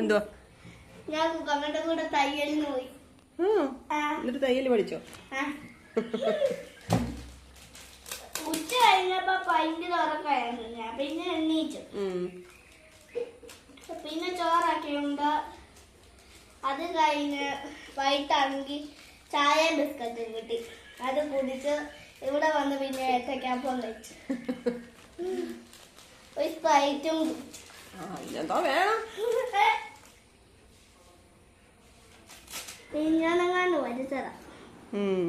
എന്തോ ഞാൻ കുക്കമ്മയുടെ കൂടെ തയ്യലിന് പോയി. എന്നിട്ട് തയ്യൽ പഠിച്ചോ. ഉച്ച കഴിഞ്ഞപ്പോ പൈന്റ് തുറക്കായിരുന്നു ഞാൻ പിന്നെ എണ്ണീച്ചു. പിന്നെ ചോറാക്കിയുണ്ട് അത് കഴിഞ്ഞ് വൈകിട്ടാണെങ്കിൽ ചായയും ബിസ്ക്കറ്റും കിട്ടി. അത് കുടിച്ച് ഇവിടെ വന്ന് പിന്നെ ഏത്തക്കാപ്പം വെച്ചു ഒരു സ്പ്രൈറ്റും കുടിച്ചു. ഇതെന്തോ വേണം? പിന്നെ ഞാനങ്ങാണ്ട് വരിച്ചതാ ഉം.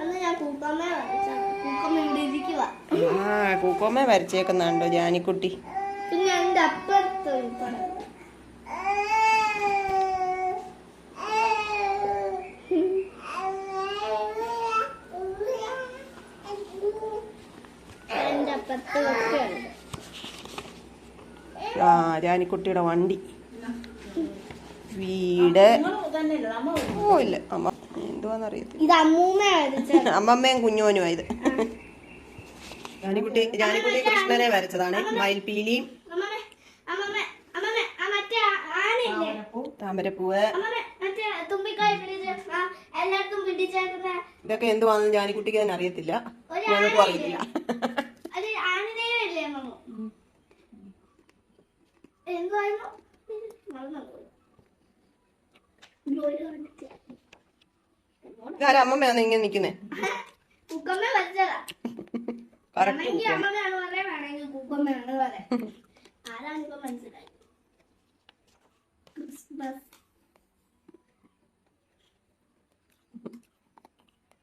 അന്ന് ഞാൻ കൂക്കമ്മ വരച്ച. കൂക്കമ്മ ഇവിടെ ഇരിക്കുക ആ കൂക്കോമ്മ വരച്ചേക്കുന്നുണ്ടോ ജാനിക്കുട്ടി? പിന്നെ എന്റെ അപ്പുറത്ത് ഒരു പടം. എന്റെ അപ്പുറത്ത് ഒക്കെ ഉണ്ട് ആ ജാനിക്കുട്ടിയുടെ വണ്ടി. വീട്. ഓ ഇല്ല. അമ്മ എന്തുവാന്നറിയത്തില്ല. അമ്മമ്മയും കുഞ്ഞോനുമാ ഇത് ജാനിക്കുട്ടി ജാനിക്കുട്ടി കൃഷ്ണനെ വരച്ചതാണ്. മയിൽപീലിയും താമരപ്പൂവ്. ഇതൊക്കെ എന്തുവാണെന്ന് ജാനിക്കുട്ടിക്ക് തന്നെ അറിയത്തില്ല. ഞങ്ങൾക്കും ആനയില്ലേ? അറിയത്തില്ല അത് ആനദേവല്ലേ അമ്മമ്മ എന്തുവായിരുന്നു മറന്നുപോയി. ജോലി കണ്ടിട്ടില്ല. ഇതാരാ അമ്മമ്മയാന്ന് ഇങ്ങനെ നിക്കുന്നേ കുക്കമ്മ വരച്ചതാ കറക്റ്റ് വേണമെങ്കിൽ അമ്മമ്മയാണ് പറയാൻ വേണമെങ്കിൽ കുക്കമ്മയാണ് പറയാൻ ആരാണ് ഇപ്പൊ ഇങ്ങനെ നിക്കുന്നേ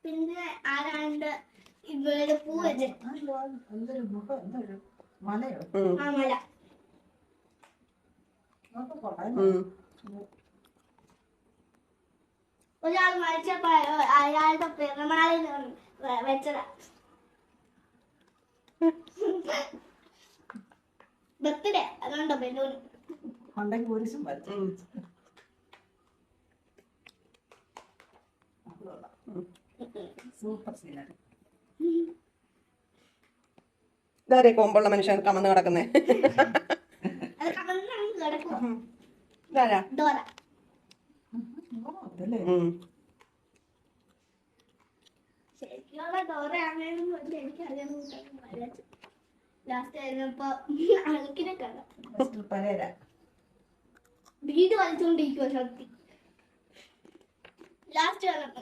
പിന്നെ ആരാണ്ട് ഇവിടെ പൂ വെച്ച് ആ മല ഒരാൾ മരിച്ച അയ- അയാളുടെ പിറന്നാളിൽ വെച്ചതാ. ബർത്ത്ഡേ അതുകൊണ്ടോ ബലൂൺ ഇതാരേ കൊമ്പുള്ള മനുഷ്യൻ കമന്ന് കിടക്കുന്നേ? അത് കമന്ന് കിടക്കും ഇതാരാ. ശരിക്കുള്ള ഡോറ ആണെന്ന് വെച്ചാൽ എനിക്കറിയാൻ ലാസ്റ്റ് കഴിഞ്ഞപ്പോ അഴുക്കിനെ കാണാം വീട് വലിച്ചുകൊണ്ടിരിക്കുവോ ശക്തി. ലാസ്റ്റ് വന്നപ്പോ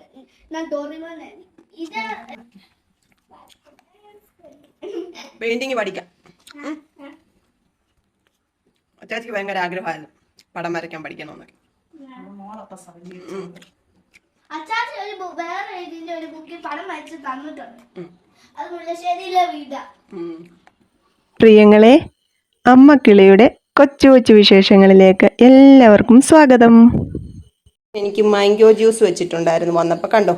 ഞാൻ ഡോറിമോനെ ഇത് പെയിന്റിങ് പഠിക്കാം. അച്ചാച്ചിക്ക് ഭയങ്കര ആഗ്രഹമായിരുന്നു. പടം വരയ്ക്കാൻ പഠിക്കണമെന്നൊക്കെ. ഉം. അച്ചാച്ചി ഒരു വേറെ ഇതിന്റെ ഒരു ബുക്കിൽ പണം വരച്ച് തന്നിട്ടുണ്ട്. അത് മുല്ലശ്ശേരിയിലെ വീടാ. പ്രിയങ്ങളെ അമ്മ കിളിയുടെ കൊച്ചു കൊച്ചു വിശേഷങ്ങളിലേക്ക് എല്ലാവർക്കും സ്വാഗതം. എനിക്ക് മാംഗോ ജ്യൂസ് വെച്ചിട്ടുണ്ടായിരുന്നു വന്നപ്പോ കണ്ടോ?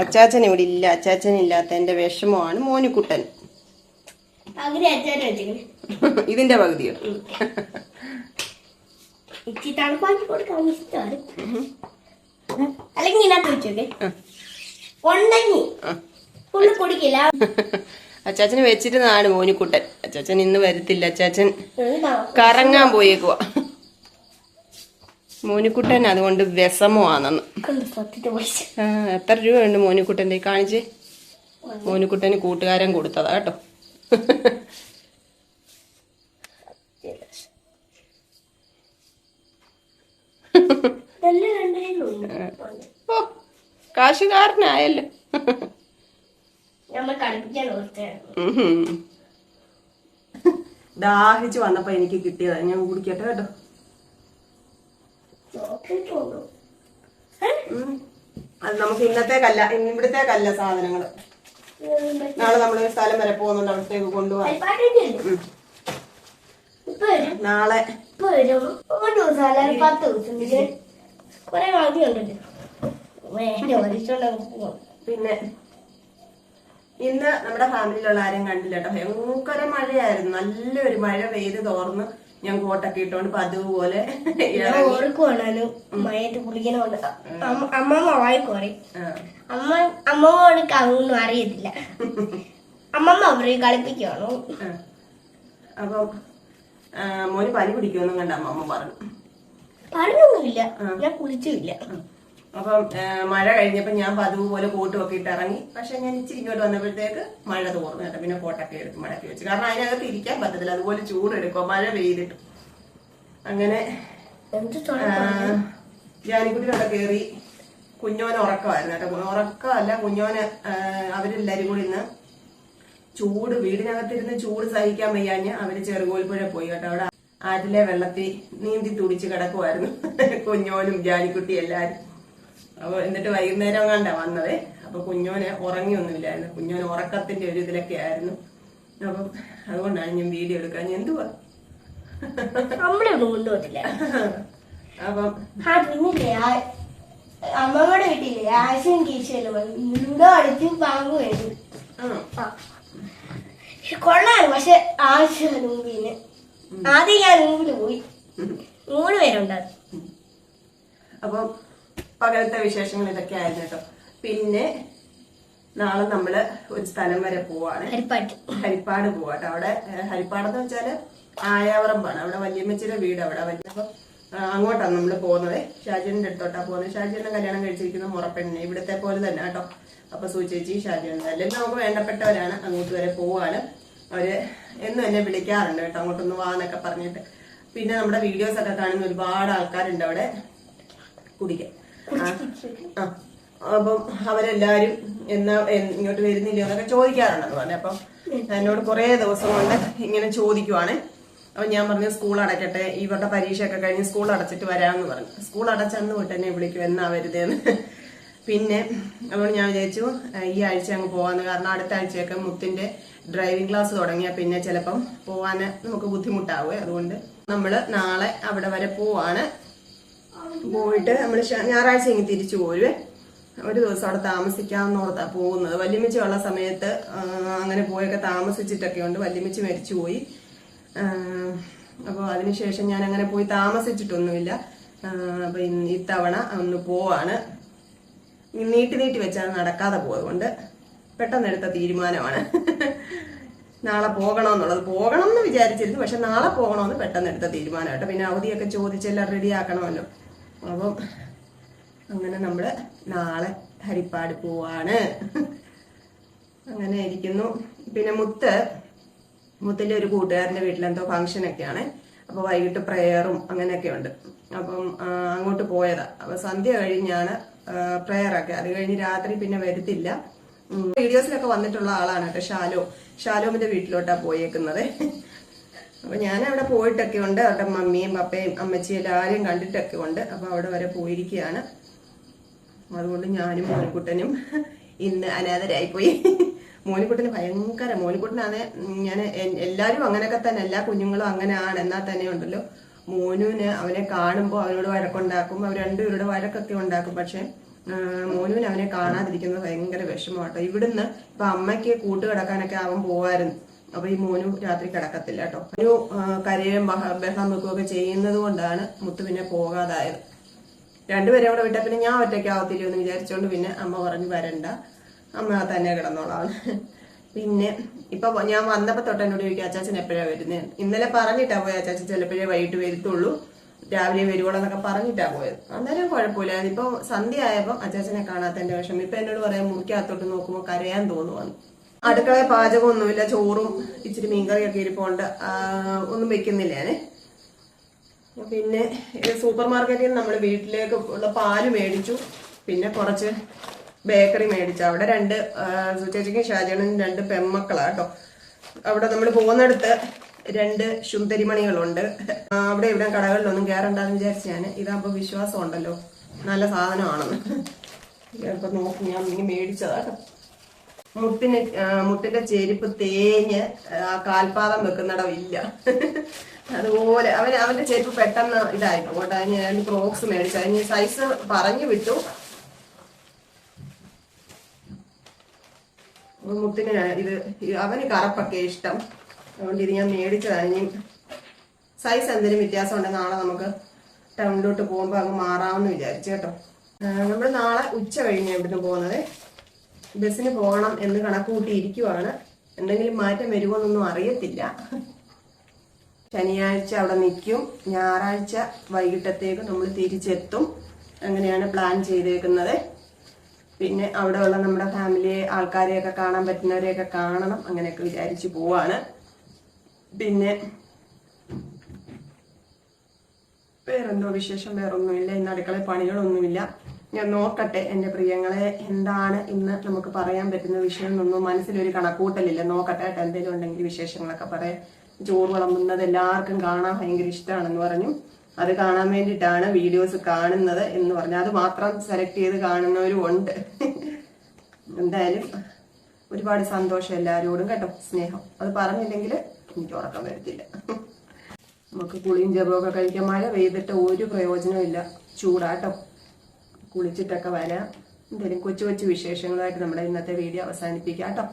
അച്ചാച്ചൻ ഇവിടെ ഇല്ല അച്ചാച്ചൻ ഇല്ലാത്ത എന്റെ വിഷമമാണ് മോനുക്കുട്ടൻ. അച്ചാച്ചൻ ഇതിന്റെ പകുതിയോ? ഇച്ചി തണുപ്പാക്കി കൊടുക്കാൻ ഇഷ്ടമാണ് അല്ലെങ്കിൽ ഇതിനകത്ത് വെച്ചോട്ടെ ഉണ്ടെങ്കിൽ ഫുള്ള് കുടിക്കില്ല. അച്ചാച്ചന് വെച്ചിരുന്നതാണ് മോനിക്കുട്ടൻ. അച്ചാച്ചൻ ഇന്ന് വരത്തില്ല. അച്ചാച്ചൻ? കറങ്ങാൻ പോയേക്കുക മോനിക്കുട്ടൻ അതുകൊണ്ട് വിഷമമാണെന്ന്. എത്ര രൂപയുണ്ട് മോനിക്കുട്ടന്റെ? കാണിച്ചേ. മോനിക്കുട്ടന് കൂട്ടുകാരൻ കൊടുത്തതാ കേട്ടോ. ഓ കാശുകാരനായല്ലോ. ദാഹിച്ച് വന്നപ്പോ എനിക്ക് കിട്ടിയതാ. ഞാൻ കുടിക്കട്ടെ കേട്ടോ. അത് നമുക്ക് ഇന്നത്തേക്കല്ല ഇവിടത്തേക്കല്ല സാധനങ്ങൾ. നാളെ നമ്മൾ സ്ഥലം വരെ പോകുന്നുണ്ട് അവിടത്തേക്ക് കൊണ്ടുപോകാം. ഇപ്പൊ വരും നാളെ. ഒരു ദിവസം പത്ത് കുറെ പിന്നെ ഇന്ന് നമ്മുടെ ഫാമിലിയിലുള്ള ആരും കണ്ടില്ല കേട്ടോ. ഭയങ്കര മഴയായിരുന്നു. നല്ലൊരു മഴ പെയ്ത് തോർന്ന് ഞാൻ കോട്ടൊക്കെ ഇട്ടോണ്ട് പതിവ് പോലെ അമ്മമ്മ വായിക്കോറി. അമ്മ അതൊന്നും അറിയത്തില്ല. അമ്മമ്മ അവരെ കളിപ്പിക്കുകയാണോ അപ്പൊ മോന് പനി പിടിക്കുമെന്നും കണ്ട അമ്മ പറഞ്ഞു. പറഞ്ഞൊന്നുമില്ല ഞാൻ കുളിച്ചില്ല. അപ്പം മഴ കഴിഞ്ഞപ്പോ ഞാൻ പതിവ് പോലെ കോട്ടും ഒക്കെ ഇട്ട് ഇറങ്ങി. പക്ഷെ ഞാൻ ഇച്ചിരി ഇങ്ങോട്ട് വന്നപ്പോഴത്തേക്ക് മഴ തോർന്നു കേട്ടോ. പിന്നെ കോട്ടൊക്കെ എടുത്ത് മടക്കി വെച്ചു. കാരണം അതിനകത്ത് ഇരിക്കാൻ പറ്റത്തില്ല. അതുപോലെ ചൂടെടുക്കും മഴ പെയ്തിട്ട്. അങ്ങനെ എന്ത് ജാനിക്കുട്ടി അവിടെ കയറി കുഞ്ഞോനെ ഉറക്കമായിരുന്നു കേട്ടോ. ഉറക്കമല്ല കുഞ്ഞോനെ അവരെല്ലാരും കൂടി ഇന്ന് ചൂട് വീടിനകത്തിരുന്ന് ചൂട് സഹിക്കാൻ വയ്യാഞ്ഞ് അവർ ചെറുകോൽപ്പുഴ പോയി കേട്ടോ. അവിടെ ആറ്റിലെ വെള്ളത്തിൽ നീന്തി തുടിച്ച് കിടക്കുമായിരുന്നു കുഞ്ഞോനും ജാലിക്കുട്ടി എല്ലാരും. അപ്പൊ എന്നിട്ട് വൈകുന്നേരം കണ്ട വന്നത്. അപ്പൊ കുഞ്ഞോന് ഉറങ്ങിയൊന്നുമില്ലായിരുന്നു. കുഞ്ഞോന് ഉറക്കത്തിന്റെ ഒരു ഇതിലൊക്കെ ആയിരുന്നു. അപ്പം അതുകൊണ്ടാണ് ഞാൻ വീഡിയോ എടുക്കാൻ. എന്തുവാ? നമ്മളൊന്നും കൊണ്ടുപോകത്തില്ല അപ്പം ആ പിന്നില്ലേ അമ്മമ്മയുടെ വീട്ടിലെ ആശയും കീശയിലും ലുഡോ അടിച്ച് പാമ്പ് വരും ആ, കൊള്ളാണ് പക്ഷെ ആവശ്യമാണ് മുമ്പിന് ആദ്യം ഞാൻ മുമ്പിൽ പോയി. മൂന്ന് പേരുണ്ടായിരുന്നു. അപ്പം പകലത്തെ വിശേഷങ്ങൾ ഇതൊക്കെ ആയിരുന്നു കേട്ടോ. പിന്നെ നാളെ നമ്മൾ ഒരു സ്ഥലം വരെ പോവാണ്. ഹരിപ്പാട്. ഹരിപ്പാട് പോവാട്ടോ. അവിടെ ഹരിപ്പാടെന്ന് വെച്ചാൽ ആയാവറമ്പാണ്. അവിടെ വല്യമ്മച്ചിയുടെ വീട് അവിടെ. വലിയ അങ്ങോട്ടാണ് നമ്മൾ പോകുന്നത്. ഷാജുവിന്റെ അടുത്തോട്ടാണ് പോകുന്നത്. ഷാജുവിനെ കല്യാണം കഴിച്ചിരിക്കുന്ന മുറപ്പെണ്ണിനെ ഇവിടുത്തെ പോലെ തന്നെ കേട്ടോ. അപ്പൊ സൂചേച്ചി ഷാജുവിന്റെ അല്ലെങ്കിൽ നമുക്ക് വേണ്ടപ്പെട്ടവരാണ് അങ്ങോട്ട് വരെ പോവാണ് അവർ എന്നും എന്നെ വിളിക്കാറുണ്ട് കേട്ടോ. അങ്ങോട്ടൊന്ന് വാന്നൊക്കെ പറഞ്ഞിട്ട്. പിന്നെ നമ്മുടെ വീഡിയോസ് ഒക്കെ കാണുന്ന ഒരുപാട് ആൾക്കാരുണ്ട് അവിടെ. കുടിക്കാൻ. അപ്പം അവരെല്ലാരും എന്നാ ഇങ്ങോട്ട് വരുന്നില്ല എന്നൊക്കെ ചോദിക്കാറുണ്ടെന്ന് പറഞ്ഞു അപ്പം എന്നോട് കുറേ ദിവസം കൊണ്ട് ഇങ്ങനെ ചോദിക്കുവാണ്. അപ്പൊ ഞാൻ പറഞ്ഞു സ്കൂൾ അടയ്ക്കട്ടെ ഇവരുടെ പരീക്ഷയൊക്കെ കഴിഞ്ഞ് സ്കൂൾ അടച്ചിട്ട് വരാമെന്ന് പറഞ്ഞു. സ്കൂൾ അടച്ചന്ന് തൊട്ട് എന്നെ വിളിക്കും എന്നാ വരുതേന്ന് പിന്നെ അതുകൊണ്ട് ഞാൻ വിചാരിച്ചു ഈ ആഴ്ച അങ്ങ് പോവാന്ന്. കാരണം അടുത്ത ആഴ്ചയൊക്കെ മുത്തിന്റെ ഡ്രൈവിംഗ് ക്ലാസ് തുടങ്ങിയാൽ പിന്നെ ചിലപ്പം പോവാന് നമുക്ക് ബുദ്ധിമുട്ടാവുക അതുകൊണ്ട് നമ്മൾ നാളെ അവിടെ വരെ പോവാണ്. പോയിട്ട് നമ്മൾ ഞായറാഴ്ച ഇങ്ങ് തിരിച്ചു പോരുവേ. ഒരു ദിവസം അവിടെ താമസിക്കാമെന്നോർത്താ പോകുന്നത്. വല്യമിച്ചുള്ള സമയത്ത് അങ്ങനെ പോയൊക്കെ താമസിച്ചിട്ടൊക്കെ ഉണ്ട്. മരിച്ചു മരിച്ചുപോയി. അപ്പോൾ അതിനുശേഷം ഞാൻ അങ്ങനെ പോയി താമസിച്ചിട്ടൊന്നുമില്ല. അപ്പം ഇത്തവണ ഒന്ന് പോവാണ്. നീട്ടി നീട്ടി വെച്ചാണ് നടക്കാതെ പോയതുകൊണ്ട് പെട്ടെന്നെടുത്ത തീരുമാനമാണ്. നാളെ പോകണമെന്നുള്ളത്. പോകണം എന്ന് വിചാരിച്ചിരുന്നു പക്ഷെ നാളെ പോകണമെന്ന് പെട്ടെന്നെടുത്ത തീരുമാനമായിട്ട് പിന്നെ അവധിയൊക്കെ ചോദിച്ചെല്ലാം റെഡി ആക്കണമല്ലോ അപ്പം അങ്ങനെ നമ്മൾ നാളെ ഹരിപ്പാട് പോവാണ്. അങ്ങനെ ഇരിക്കുന്നു പിന്നെ മുത്ത് മുത്തിന്റെ ഒരു കൂട്ടുകാരന്റെ വീട്ടിൽ എന്തോ ഫംഗ്ഷനൊക്കെയാണ്. അപ്പോൾ അപ്പൊ വൈകിട്ട് പ്രേയറും അങ്ങനെയൊക്കെ ഉണ്ട് അപ്പം അങ്ങോട്ട് പോയതാ. അപ്പൊ സന്ധ്യ കഴിഞ്ഞാണ് പ്രേയറൊക്കെ. അത് കഴിഞ്ഞ് രാത്രി പിന്നെ വരത്തില്ല. വീഡിയോസിലൊക്കെ വന്നിട്ടുള്ള ആളാണ് കേട്ടോ ഷാലോ ഷാലോമിന്റെ വീട്ടിലോട്ടാ പോയേക്കുന്നത്. അപ്പൊ ഞാൻ അവിടെ പോയിട്ടൊക്കെ ഉണ്ട്. അവിടെ മമ്മിയും പപ്പയും അമ്മച്ചിയും എല്ലാവരെയും കണ്ടിട്ടൊക്കെ ഉണ്ട്. അപ്പൊ അവിടെ വരെ പോയിരിക്കുകയാണ്. അതുകൊണ്ട് ഞാനും മോനിക്കുട്ടനും ഇന്ന് അനാഥരായിപ്പോയി മോനിക്കുട്ടന് ഭയങ്കര മോനിക്കുട്ടനാണ് ഞാൻ എല്ലാവരും അങ്ങനെയൊക്കെ തന്നെ എല്ലാ കുഞ്ഞുങ്ങളും അങ്ങനെയാണ് എന്നാൽ തന്നെ ഉണ്ടല്ലോ. മോനുവിന് അവനെ കാണുമ്പോൾ അവനോട് വഴക്കുണ്ടാക്കും അവർ രണ്ടുപേരുടെ വഴക്കൊക്കെ ഉണ്ടാക്കും. പക്ഷെ മോനുവിന് അവനെ കാണാതിരിക്കുന്നത് ഭയങ്കര വിഷമമാട്ടോ ഇവിടുന്ന് ഇപ്പൊ അമ്മയ്ക്ക് കൂട്ടുകിടക്കാനൊക്കെ അവൻ പോവായിരുന്നു. അപ്പൊ ഈ മോനു രാത്രി കിടക്കത്തില്ല കേട്ടോ. ഒരു കരയും ബഹ- ബഹളം വെക്കുകയൊക്കെ ചെയ്യുന്നത് കൊണ്ടാണ് മുത്തു പിന്നെ പോകാതായത്. രണ്ടുപേരെ അവിടെ വിട്ടാ പിന്നെ ഞാൻ ഒറ്റയ്ക്കാവത്തില്ലെന്ന് വിചാരിച്ചോണ്ട് പിന്നെ അമ്മ പറഞ്ഞു വരണ്ട. അമ്മ തന്നെ കിടന്നോളാം. പിന്നെ ഇപ്പൊ ഞാൻ വന്നപ്പോ തൊട്ട് എന്നോട് ചോദിക്കും അച്ചാച്ചൻ എപ്പോഴാ വരുന്നത് ഇന്നലെ പറഞ്ഞിട്ടാ പോയ അച്ചാച്ചൻ ചിലപ്പോഴേ വൈകിട്ട് വരുത്തുള്ളൂ. രാവിലെ വരുവോളൂ എന്നൊക്കെ പറഞ്ഞിട്ടാ പോയത് അന്നേരം കുഴപ്പമില്ല ഇപ്പൊ സന്ധ്യ ആയപ്പോ അച്ചാച്ചനെ കാണാത്തതിന്റെ വിഷമം. ഇപ്പൊ എന്നോട് പറയാൻ മുറിക്കകത്തോട്ട് നോക്കുമ്പോ കരയാൻ തോന്നുവാണ് പാചകം പാചകമൊന്നുമില്ല ചോറും ഇച്ചിരി മീൻകറിയൊക്കെ ഇരിപ്പുണ്ട്. ഒന്നും വെക്കുന്നില്ല ഞാനേ പിന്നെ സൂപ്പർ മാർക്കറ്റിൽ നമ്മൾ വീട്ടിലേക്ക് ഉള്ള പാൽ മേടിച്ചു. പിന്നെ കുറച്ച് ബേക്കറി മേടിച്ചു. അവിടെ രണ്ട് സുചേച്ചിക്കും ചേച്ചിക്കും ഷാജനും രണ്ട് പെമ്മക്കളാ കേട്ടോ. അവിടെ നമ്മൾ പോകുന്നിടത്ത് രണ്ട് ശുന്തരിമണികളുണ്ട് അവിടെ ഇവിടെ കടകളിലൊന്നും കയറണ്ടെന്ന് വിചാരിച്ച് ഞാൻ ഇതാകുമ്പോൾ വിശ്വാസം ഉണ്ടല്ലോ നല്ല സാധനമാണെന്ന്. ഇപ്പൊ നോക്കി ഞാൻ ഇനി മേടിച്ചതാ കേട്ടോ. മുട്ടിന് മുട്ടിന്റെ ചെരുപ്പ് തേഞ്ഞ് ആ കാൽപാദം വെക്കുന്നിടം ഇല്ല. അതുപോലെ അവൻ അവന്റെ ചെരുപ്പ് പെട്ടെന്ന് ഇതായി അങ്ങോട്ട് അതിന് ഞാൻ ക്രോക്സ് മേടിച്ചു. അതിന് സൈസ് പറഞ്ഞു വിട്ടു. ഞാൻ ഇത് അവന് കറപ്പൊക്കെ ഇഷ്ടം. അതുകൊണ്ട് ഇത് ഞാൻ മേടിച്ചതാണ് ഇനി സൈസ് എന്തെങ്കിലും വ്യത്യാസം ഉണ്ടെങ്കിൽ നാളെ നമുക്ക് ടൗണിലോട്ട് പോകുമ്പോൾ അങ്ങ് മാറാമെന്ന് വിചാരിച്ചു കേട്ടോ. നമ്മൾ നാളെ ഉച്ച കഴിഞ്ഞ് ഇവിടുന്ന് പോകുന്നത്. ബസ്സിന് പോകണം എന്ന് കണക്കുകൂട്ടിയിരിക്കുവാണ് എന്തെങ്കിലും മാറ്റം വരുമോ എന്നൊന്നും അറിയത്തില്ല. ശനിയാഴ്ച അവിടെ നിൽക്കും. ഞായറാഴ്ച വൈകിട്ടത്തേക്ക് നമ്മൾ തിരിച്ചെത്തും. അങ്ങനെയാണ് പ്ലാൻ ചെയ്തേക്കുന്നത്. പിന്നെ അവിടെയുള്ള നമ്മുടെ ഫാമിലി ആൾക്കാരെയൊക്കെ കാണാൻ പറ്റുന്നവരെയൊക്കെ കാണണം അങ്ങനെയൊക്കെ വിചാരിച്ചു പോവാണ്. പിന്നെ വേറെന്തോ വിശേഷം വേറൊന്നുമില്ല. ഇന്ന് അടുക്കളയിൽ പണികളൊന്നുമില്ല. ഞാൻ നോക്കട്ടെ എന്റെ പ്രിയങ്ങളെ എന്താണ് ഇന്ന് നമുക്ക് പറയാൻ പറ്റുന്ന വിഷയം എന്നൊന്നും മനസ്സിലൊരു കണക്കൂട്ടലില്ല. നോക്കട്ടെ കേട്ടോ എന്തെങ്കിലും ഉണ്ടെങ്കിൽ വിശേഷങ്ങളൊക്കെ പറയാം. ചോറ് വിളമ്പുന്നത് എല്ലാവർക്കും കാണാൻ ഭയങ്കര ഇഷ്ടമാണെന്ന് പറഞ്ഞു. അത് കാണാൻ വേണ്ടിയിട്ടാണ് വീഡിയോസ് കാണുന്നത് എന്ന് പറഞ്ഞാൽ അത് മാത്രം സെലക്ട് ചെയ്ത് കാണുന്നവരും ഉണ്ട്. എന്തായാലും ഒരുപാട് സന്തോഷം എല്ലാവരോടും കേട്ടോ സ്നേഹം. അത് പറഞ്ഞില്ലെങ്കിൽ എനിക്ക് ഉറക്കം വരത്തില്ല. നമുക്ക് കുളിയും ജപമൊക്കെ കഴിക്കാൻ മഴ പെയ്തിട്ട് ഒരു പ്രയോജനവും ഇല്ല. ചൂടാട്ടോ. കുളിച്ചിട്ടൊക്കെ വരാം. എന്തായാലും കൊച്ചു കൊച്ചു വിശേഷങ്ങളായിട്ട് നമ്മുടെ ഇന്നത്തെ വീഡിയോ അവസാനിപ്പിക്കാം കേട്ടോ.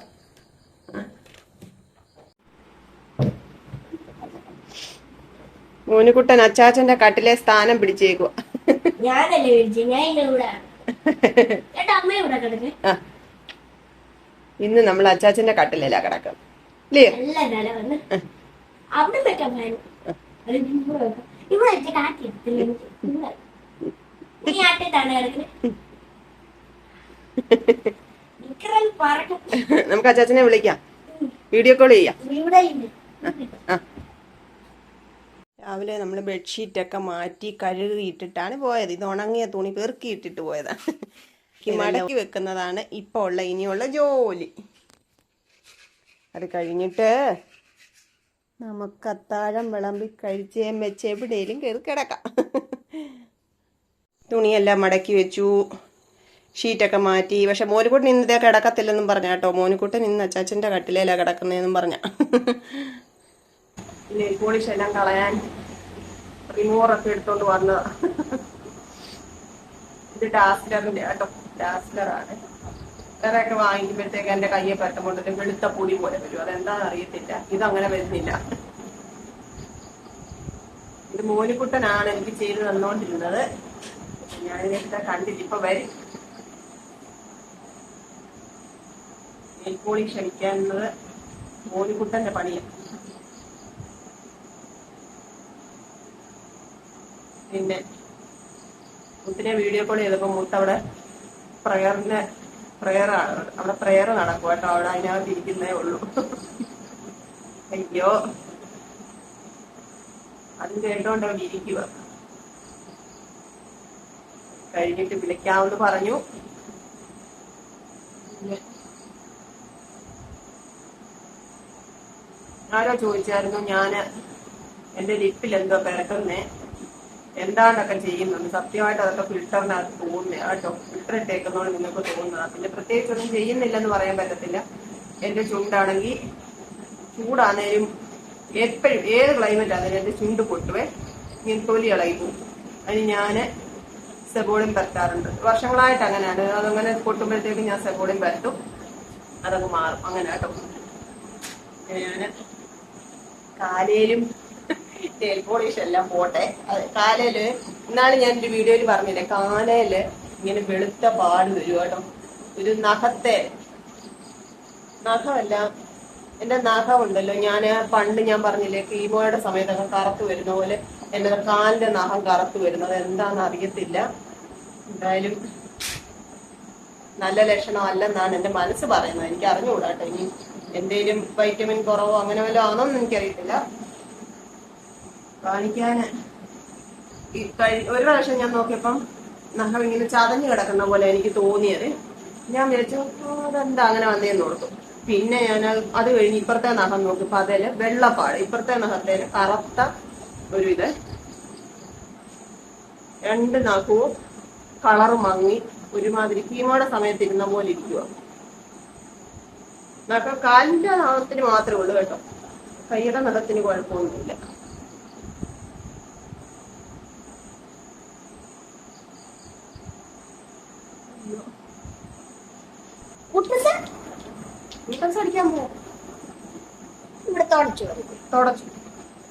മോനുകുട്ടൻ അച്ചാച്ചന്റെ കട്ടിലെ സ്ഥാനം പിടിച്ചേക്കുക ഞാനല്ലേ വിളിച്ചു? ഞാൻ ഇവിടെ. ഇന്ന് നമ്മൾ അച്ചാച്ചന്റെ കട്ടിലല്ല കിടക്കും നമുക്ക് അച്ചാച്ചനെ വിളിക്കാം. വീഡിയോ കോൾ ചെയ്യാം. ആ. രാവിലെ നമ്മൾ ബെഡ്ഷീറ്റൊക്കെ മാറ്റി കഴുകിയിട്ടിട്ടാണ് പോയത്. ഇത് ഉണങ്ങിയ തുണി പെറുക്കിയിട്ടിട്ട് പോയതാണ്. മടക്കി വെക്കുന്നതാണ് ഇപ്പോൾ ഉള്ള ഇനിയുള്ള ജോലി. അത് കഴിഞ്ഞിട്ട് നമുക്ക് അത്താഴം വിളമ്പി കഴിച്ചേം വെച്ച് എവിടെയും കയറി കിടക്കാം. തുണിയെല്ലാം മടക്കി വെച്ചു. ഷീറ്റൊക്കെ മാറ്റി. പക്ഷെ മോനുകുട്ടൻ നിന്നതേ കിടക്കത്തില്ലെന്നും പറഞ്ഞ കേട്ടോ. മോനുകുട്ടൻ ഇന്ന് അച്ചാച്ചന്റെ കട്ടിലേലാണ് കിടക്കുന്നതെന്നും പറഞ്ഞ. നെയിൽ പോളിഷ് എല്ലാം കളയാൻ റിമൂവറൊക്കെ എടുത്തോണ്ട് വന്നതാ ഇത് ഡാസ്ലറിന്റെ കേട്ടോ. ഡാസ്ലറാണ് വേറെയൊക്കെ വാങ്ങിക്കുമ്പോഴത്തേക്ക് എന്റെ കയ്യെ കൊണ്ടിട്ട് വെളുത്ത പൊടി പോലെ വരും. അതെന്താണെന്ന് അറിയത്തില്ല. ഇതങ്ങനെ വരുന്നില്ല. ഇത് മോനിക്കുട്ടനാണ് എനിക്ക് ചെയ്ത് തന്നോണ്ടിരുന്നത്. ഞാനിതൊക്കെ കണ്ടില്ല ഇപ്പൊ വരും. നെയിൽ പോളിഷ് അടിക്കാനുള്ളത് മോനിക്കുട്ടന്റെ പണിയാണ് പിന്നെ മുത്തിനെ വീഡിയോ കോൾ ചെയ്തപ്പോ മുത്ത് അവിടെ പ്രയറിന്റെ പ്രയർ അവിടെ പ്രയർ നടക്കും കേട്ടോ. അവിടെ അതിനകത്ത് ഇരിക്കുന്നേ ഉള്ളൂ. അയ്യോ. അത് കേട്ടോണ്ട് അവിടെ ഇരിക്കുക കഴിഞ്ഞിട്ട് വിളിക്കാമെന്ന് പറഞ്ഞു. ആരോ ചോദിച്ചായിരുന്നു ഞാൻ എന്റെ ലിപ്പിൽ എന്തോ പിറക്കുന്നേ എന്താണ്ടൊക്കെ ചെയ്യുന്നത് സത്യമായിട്ട് അതൊക്കെ ഫിൽറ്ററിനകത്ത് തോന്നുന്നത് കേട്ടോ. ഫിൽറ്റർ ഇട്ടേക്കുന്നോണ്ട് നിങ്ങൾക്ക് തോന്നുന്നത്. പിന്നെ പ്രത്യേകിച്ച് ഒന്നും ചെയ്യുന്നില്ലെന്ന് പറയാൻ പറ്റത്തില്ല. എന്റെ ചുണ്ടാണെങ്കിൽ ചൂടാണേലും എപ്പോഴും ഏത് ക്ലൈമറ്റ് ആണെങ്കിലും എന്റെ ചുണ്ട് പൊട്ടുവേ. ഇങ്ങനെ തൊലി ഇളകി പോകും. അതിന് ഞാൻ സെബോളിയും പരത്താറുണ്ട്. വർഷങ്ങളായിട്ട് അങ്ങനെയാണ്. അതങ്ങനെ പൊട്ടുമ്പോഴത്തേക്ക് ഞാൻ സെബോളിയും പരത്തും. അതങ്ങ് മാറും. അങ്ങനെ കേട്ടോ. ഞാൻ കാലേലും നെയിൽ പോളിഷ് എല്ലാം പോട്ടെ. കാലയിൽ ഇന്നാൾ ഞാൻ ഒരു വീഡിയോയിൽ പറഞ്ഞില്ലേ കാലയിൽ ഇങ്ങനെ വെളുത്ത പാട് വരും കേട്ടോ. ഒരു നഖത്തെ നഖമല്ല എന്റെ നഖം ഉണ്ടല്ലോ ഞാൻ പണ്ട് ഞാൻ പറഞ്ഞില്ലേ കീമോയുടെ സമയത്തൊക്കെ കറുത്ത് വരുന്ന പോലെ എന്റെ കാലിന്റെ നഖം കറുത്ത് വരുന്നത് എന്താണെന്ന് അറിയത്തില്ല. എന്തായാലും നല്ല ലക്ഷണം അല്ലെന്നാണ് എന്റെ മനസ്സ് പറയുന്നത്. എനിക്ക് അറിഞ്ഞുകൂടാട്ടോ ഇനി. എന്തേലും വൈറ്റമിൻ കുറവോ അങ്ങനെ വല്ലതും ആണോന്ന് എനിക്കറിയത്തില്ല. കാണിക്കാൻ ഒരു പ്രാവശ്യം ഞാൻ നോക്കിയപ്പം നഖം ഇങ്ങനെ ചതഞ്ഞു കിടക്കുന്ന പോലെ എനിക്ക് തോന്നിയത്. ഞാൻ വിചാരിച്ചു "ആ, അതെന്താ അങ്ങനെ വന്നേന്ന് ഓർത്തു. പിന്നെ ഞാൻ അത് കഴിഞ്ഞ് ഇപ്പുറത്തെ നഖം നോക്കിയപ്പോ അതിൽ വെള്ളപ്പാട് ഇപ്പുറത്തെ നഖത്തേൽ കറുത്ത ഒരു ഇത്. രണ്ട് നഖവും കളറ് മങ്ങി ഒരുമാതിരി കീമോടെ സമയത്ത് ഇരുന്ന പോലെ ഇരിക്കുക നഖം കാലിന്റെ നഖത്തിന് മാത്രമേ ഉള്ളൂ കേട്ടോ. കൈയുടെ നഖത്തിന് കുഴപ്പമൊന്നുമില്ല. ഗ്ലൂക്കോസ് അടിക്കാൻ ഇവിടെ തുടച്ചു. തുടച്ചു.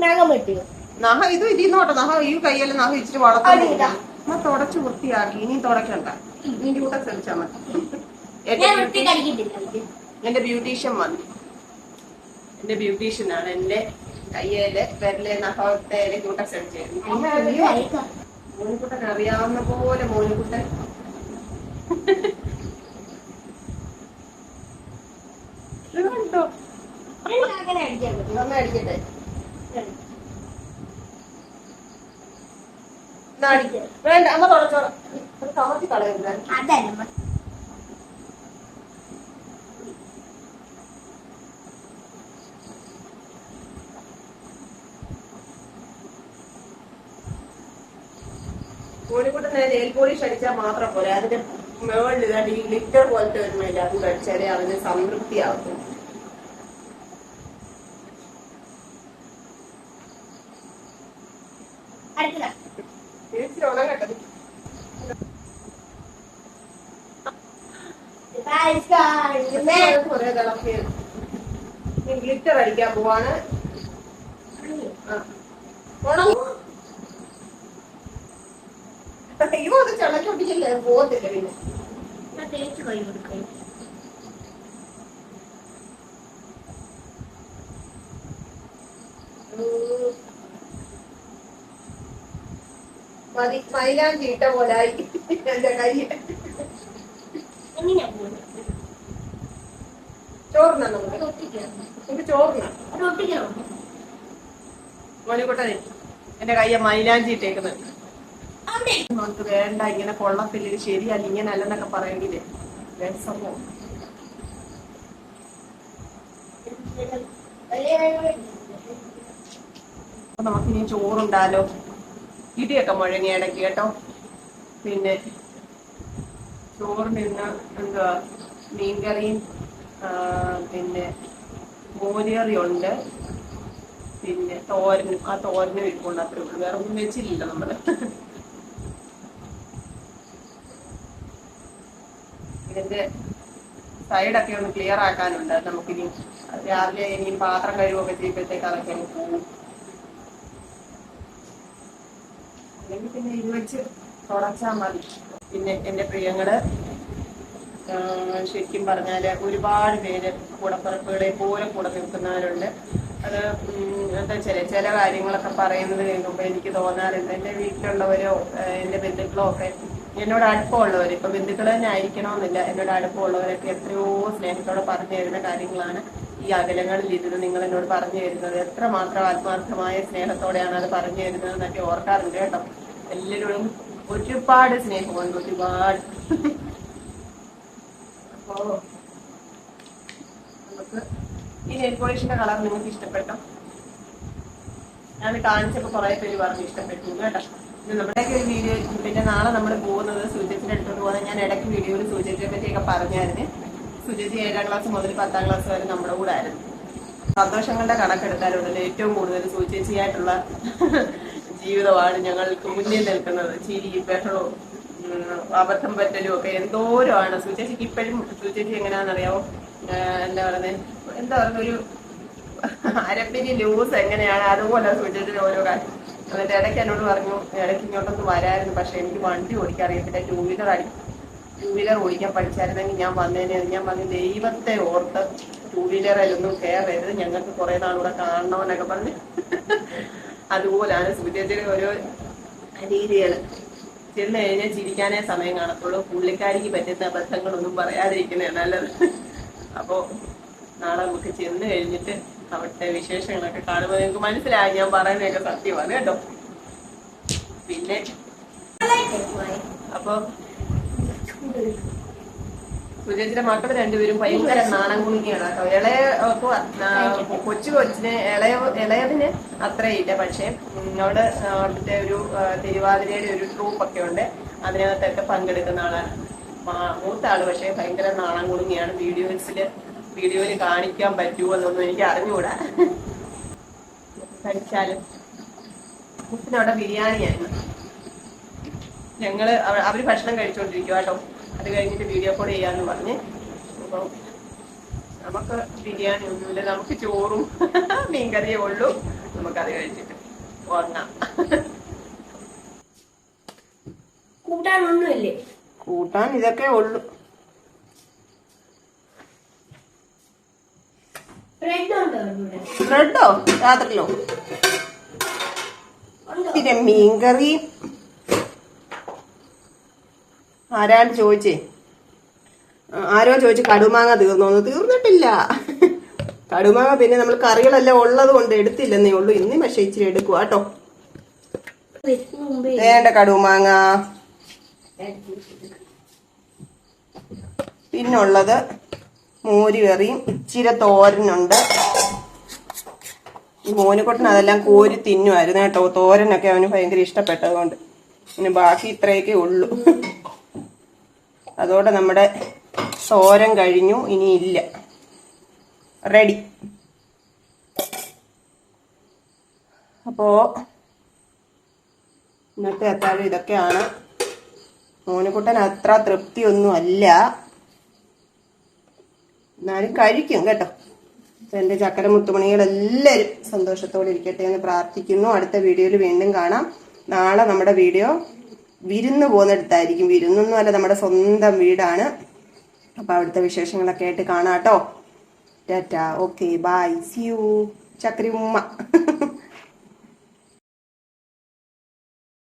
നഖം വെട്ടിയോ? നഹ ഇത് ഇതിന്നോട്ടെ ഈ ഇച്ചിരി തുടച്ചു വൃത്തിയാക്കി. ഇനി തുടക്കണ്ട ഇനി കൂടെ ശ്രമിച്ചാ മതി. എന്റെ ബ്യൂട്ടീഷ്യൻ വന്നു. എന്റെ ബ്യൂട്ടീഷ്യനാണ് എന്റെ കയ്യിൽ വിരലെ നഹത്തെ ക്യൂട്ടക്സ് ശ്രമിച്ചായിരുന്നു മോനിക്കുട്ടൻ അറിയാവുന്ന പോലെ മോനിക്കുട്ടൻ ഇത് കണ്ടോ അങ്ങനെ അടിക്കാൻ പറ്റും ഒന്ന് അടിക്കട്ടെ വേണ്ട അമ്മ തുടച്ചോളാം കമത്തി കളയരുത്. അതല്ല. കോഴിക്കോട്ട് നെയിൽ പോളിഷ് അടിച്ചാൽ മാത്രം പോരെ. അതിന്റെ മേളിൽ ലിറ്റർ ഈ പോലത്തെ ഒരു അത് കഴിച്ചാലേ അതിന് സംതൃപ്തിയാവും കുറെ തിളക്കി ഗ്ലിറ്റർ അടിക്കാൻ പോവാണ്. അയ്യോ അത് ചളച്ചൊട്ടിച്ചില്ലേ പോകത്തില്ല പിന്നെ. ഞാൻ തേച്ച് കൈ കൊടുക്കും. മതി മൈലാഞ്ചി ഇട്ട പോലായി എന്റെ കൈ. എങ്ങനെയാ പോകുന്നത് ചോറിനാ നമുക്ക് നമുക്ക് എന്റെ കയ്യെ മൈലാഞ്ചി ഇട്ടേക്കുന്നത് നമുക്ക് വേണ്ട ഇങ്ങനെ കൊള്ളത്തില്ല ഇത് ശരിയല്ല ഇങ്ങനെ അല്ലെന്നൊക്കെ പറയണ്ടില്ലേ രസമോ അപ്പൊ നമുക്കിനി ചോറുണ്ടാലോ? ഇടിയൊക്കെ മുഴങ്ങി ഇടയ്ക്ക് കേട്ടോ. പിന്നെ ചോറിന് എന്താ മീൻകറിയും പിന്നെ മോരുകറി ഉണ്ട് പിന്നെ തോരൻ ആ തോരനും ഇരിപ്പുണ്ട് അത്രേ ഉള്ളൂ. വേറെ ഒന്നും വെച്ചില്ല നമ്മൾ. ഇതിന്റെ സൈഡൊക്കെ ഒന്ന് ക്ലിയർ ആക്കാനുണ്ട്. നമുക്കിനി രാവിലെ ഇനിയും പാത്രം കഴുകുകയൊക്കെ ചെയ്യുമ്പോഴത്തേക്ക് അതൊക്കെ അങ്ങ് പോകും. അല്ലെങ്കിൽ പിന്നെ ഇത് വെച്ച് തുടച്ചാൽ മതി. പിന്നെ എന്റെ പ്രിയങ്ങൾ ശരിക്കും പറഞ്ഞാൽ ഒരുപാട് പേര് കൂടപ്പിറപ്പുകളെ പോലെ കൂടെ നിൽക്കുന്നവരുണ്ട്. അത് എന്താ ചില ചില കാര്യങ്ങളൊക്കെ പറയുന്നത് കേൾക്കുമ്പോൾ എനിക്ക് തോന്നാറുണ്ട്. എന്റെ വീട്ടിലുള്ളവരോ എന്റെ ബന്ധുക്കളോ ഒക്കെ എന്നോട് അടുപ്പമുള്ളവർ ഇപ്പൊ ബന്ധുക്കൾ തന്നെ ആയിരിക്കണമെന്നില്ല എന്നോട് അടുപ്പമുള്ളവരൊക്കെ എത്രയോ സ്നേഹത്തോടെ പറഞ്ഞു തരുന്ന കാര്യങ്ങളാണ് ഈ അകലങ്ങളിൽ ഇരുന്ന് നിങ്ങൾ എന്നോട് പറഞ്ഞു തരുന്നത്. എത്ര മാത്രം ആത്മാർത്ഥമായ സ്നേഹത്തോടെയാണ് അത് പറഞ്ഞു തരുന്നത് എന്നൊക്കെ ഓർക്കാറുണ്ട് കേട്ടോ. എല്ലാവരോടും ഒരുപാട് സ്നേഹമുണ്ട് ഒരുപാട്. അപ്പോ നമുക്ക് ഈ നെയിൽ പോളിഷിന്റെ കളർ നിങ്ങൾക്ക് ഇഷ്ടപ്പെട്ടോ? ഞാൻ കാണിച്ചപ്പോൾ കുറെ പേര് പറഞ്ഞു ഇഷ്ടപ്പെട്ടു കേട്ടോ. നമ്മുടെയൊക്കെ ഒരു വീഡിയോ പിന്നെ നാളെ നമ്മൾ പോകുന്നത് സുചേച്ചിന്റെ അടുത്തോട്ട് പോകുന്നത് ഞാൻ ഇടയ്ക്ക് വീഡിയോയിൽ സുചേച്ചിയെ പറ്റിയൊക്കെ പറഞ്ഞായിരുന്നു. സുചേച്ചി ഏഴാം ക്ലാസ് മുതൽ പത്താം ക്ലാസ് വരെ നമ്മുടെ കൂടെ ആയിരുന്നു. സന്തോഷങ്ങളുടെ കണക്കെടുത്താലുള്ളത് ഏറ്റവും കൂടുതൽ സുചേച്ചിയായിട്ടുള്ള ജീവിതമാണ് ഞങ്ങൾക്ക് മുന്നിൽ നിൽക്കുന്നത്. ചിരിയും ബഹളവും. അബദ്ധം പറ്റലും ഒക്കെ എന്തോരമാണ് സുചേച്ചിക്ക് ഇപ്പോഴും സുചേച്ചി എങ്ങനെയാണെന്നറിയാമോ ആഹ് എന്താ പറയുന്നത് എന്താ പറയുക ഒരു അരപ്പിനി ലൂസ് എങ്ങനെയാണ്? അതുപോലെ സൂചിച്ചിട്ട് ഓരോ കാര്യം. എന്നിട്ട് ഇടയ്ക്ക് എന്നോട് പറഞ്ഞു ഇടയ്ക്ക് ഇങ്ങോട്ടൊന്ന് വരായിരുന്നു. പക്ഷെ എനിക്ക് വണ്ടി ഓടിക്കാൻ അറിയത്തില്ല. ടൂ വീലർ അടി ടൂ വീലർ ഓടിക്കാൻ പഠിച്ചായിരുന്നെങ്കിൽ ഞാൻ വന്നേനെ. ഞാൻ വന്ന് ദൈവത്തെ ഓർത്ത് ടൂ വീലറിലൊന്നും കയറരുത്. ഞങ്ങൾക്ക് കുറെ നാളൂടെ കാണണമെന്നൊക്കെ പറഞ്ഞ്. അതുപോലാണ് സൂചിച്ചിയുടെ ഓരോ രീതികൾ ചെന്ന് കഴിഞ്ഞാൽ ചിരിക്കാനേ സമയം കാണത്തുള്ളൂ. പുള്ളിക്കാരിക്ക് പറ്റുന്ന അബദ്ധങ്ങളൊന്നും പറയാതിരിക്കുന്നതാണ് നല്ലത്. അപ്പോ നാളെ നമുക്ക് ചെന്ന് കഴിഞ്ഞിട്ട് അവിടുത്തെ വിശേഷങ്ങളൊക്കെ കാണുമ്പോൾ നിങ്ങൾക്ക് മനസ്സിലായി. ഞാൻ പറയുന്നതൊക്കെ സത്യമാണ് കേട്ടോ. പിന്നെ അപ്പൊ സുജേച്ചിയുടെ മക്കൾ രണ്ടുപേരും ഭയങ്കര നാണം കേട്ടോ. ഇളയ കൊച്ചു കൊച്ചിന് ഇളയ ഇളയതിന് അത്രയില്ല. പക്ഷെ അവിടെ അവിടുത്തെ ഒരു തിരുവാതിരയുടെ ഒരു ട്രൂപ്പ് ഒക്കെ ഉണ്ട്. അതിനകത്തൊക്കെ പങ്കെടുക്കുന്ന ആളാണ് മൂത്ത ആൾ പക്ഷെ ഭയങ്കര നാണം കുടുങ്ങിയാണ്. വീഡിയോസിൽ വീഡിയോയിൽ കാണിക്കാൻ പറ്റുമോ എന്നൊന്നും എനിക്ക് അറിഞ്ഞുകൂടാ. കഴിച്ചാലും. മുട്ടിനവിടെ ബിരിയാണിയായിരുന്നു. ഞങ്ങൾ അവ- അവർ ഭക്ഷണം കഴിച്ചോണ്ടിരിക്കുക കേട്ടോ. അത് കഴിഞ്ഞിട്ട് വീഡിയോ കോൾ ചെയ്യാന്ന് പറഞ്ഞ്. അപ്പം നമുക്ക് ബിരിയാണി ഒന്നുമില്ല. നമുക്ക് ചോറും മീൻകറിയേ ഉള്ളൂ. നമുക്കത് കഴിച്ചിട്ട് ഉറങ്ങാം കൂട്ടാനൊന്നുമില്ലേ കൂട്ടാൻ ഇതൊക്കെ ഉള്ളു. ബ്രെഡ് രാത്രിയിലോ? പിന്നെ മീൻകറി ആരാണ് ചോദിച്ചേ? ആരോ ചോദിച്ചു കടുമാങ്ങ തീർന്നോന്ന് തീർന്നിട്ടില്ല. കടുമാങ്ങ പിന്നെ നമ്മൾ കറികളെല്ലാം ഉള്ളത് കൊണ്ട് എടുത്തില്ലെന്നേ ഉള്ളൂ. ഇന്ന് പക്ഷെ ഇച്ചിരി എടുക്കുക കേട്ടോ. വേണ്ട കടുമാങ്ങ. പിന്നുള്ളത് മോരുകറിയും. ഇച്ചിരി തോരനുണ്ട്. ഈ മോനുകൊട്ടൻ അതെല്ലാം കോരി തിന്നുമായിരുന്നു കേട്ടോ. തോരനൊക്കെ അവന് ഭയങ്കര ഇഷ്ടപ്പെട്ടതുകൊണ്ട്. പിന്നെ ബാക്കി ഇത്രയൊക്കെ ഉള്ളൂ. അതോടെ നമ്മുടെ സോരം കഴിഞ്ഞു ഇനി ഇല്ല റെഡി അപ്പോ ഇന്നത്തെ അത്താഴം ഇതൊക്കെയാണ്. മോനുകുട്ടൻ അത്ര തൃപ്തിയൊന്നും അല്ല എന്നാലും കഴിക്കും കേട്ടോ. എന്റെ ചക്കര മുത്തുമണികളെല്ലാവരും സന്തോഷത്തോടെ ഇരിക്കട്ടെ എന്ന് പ്രാർത്ഥിക്കുന്നു. അടുത്ത വീഡിയോയിൽ വീണ്ടും കാണാം. നാളെ നമ്മുടെ വീഡിയോ വിരുന്ന് പോകുന്നിടത്തായിരിക്കും. വിരുന്നൊന്നും അല്ല നമ്മുടെ സ്വന്തം വീടാണ്. അപ്പൊ അവിടുത്തെ വിശേഷങ്ങളൊക്കെ ആയിട്ട് കാണാം കേട്ടോ. Tata. Okay bye. See you ചക്രി ഉമ്മ